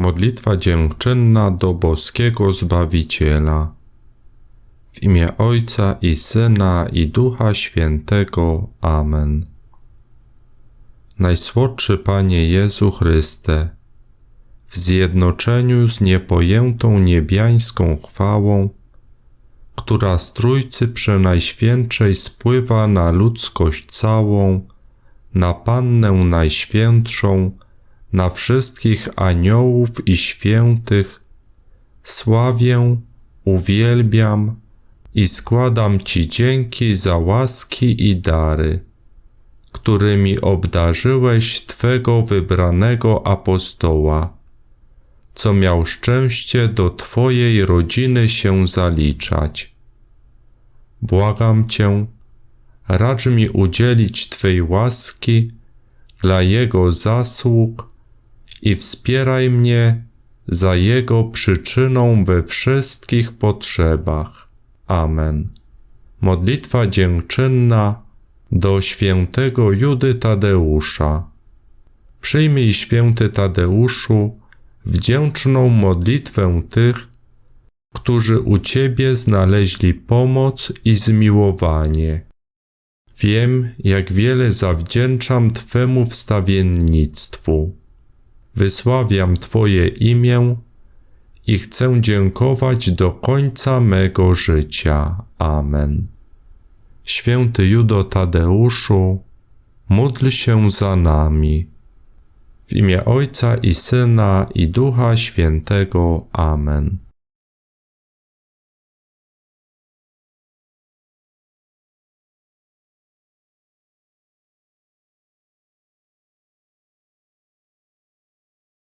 Modlitwa dziękczynna do boskiego Zbawiciela. W imię Ojca i Syna i Ducha Świętego. Amen. Najsłodszy Panie Jezu Chryste, w zjednoczeniu z niepojętą niebiańską chwałą, która z Trójcy Przenajświętszej spływa na ludzkość całą, na Pannę Najświętszą, na wszystkich aniołów i świętych, sławię, uwielbiam i składam Ci dzięki za łaski i dary, którymi obdarzyłeś Twego wybranego apostoła, co miał szczęście do Twojej rodziny się zaliczać. Błagam Cię, racz mi udzielić Twej łaski dla Jego zasług i wspieraj mnie za Jego przyczyną we wszystkich potrzebach. Amen. Modlitwa dziękczynna do świętego Judy Tadeusza. Przyjmij święty Tadeuszu wdzięczną modlitwę tych, którzy u Ciebie znaleźli pomoc i zmiłowanie. Wiem, jak wiele zawdzięczam Twemu wstawiennictwu. Wysławiam Twoje imię i chcę dziękować do końca mego życia. Amen. Święty Judo Tadeuszu, módl się za nami. W imię Ojca i Syna i Ducha Świętego. Amen.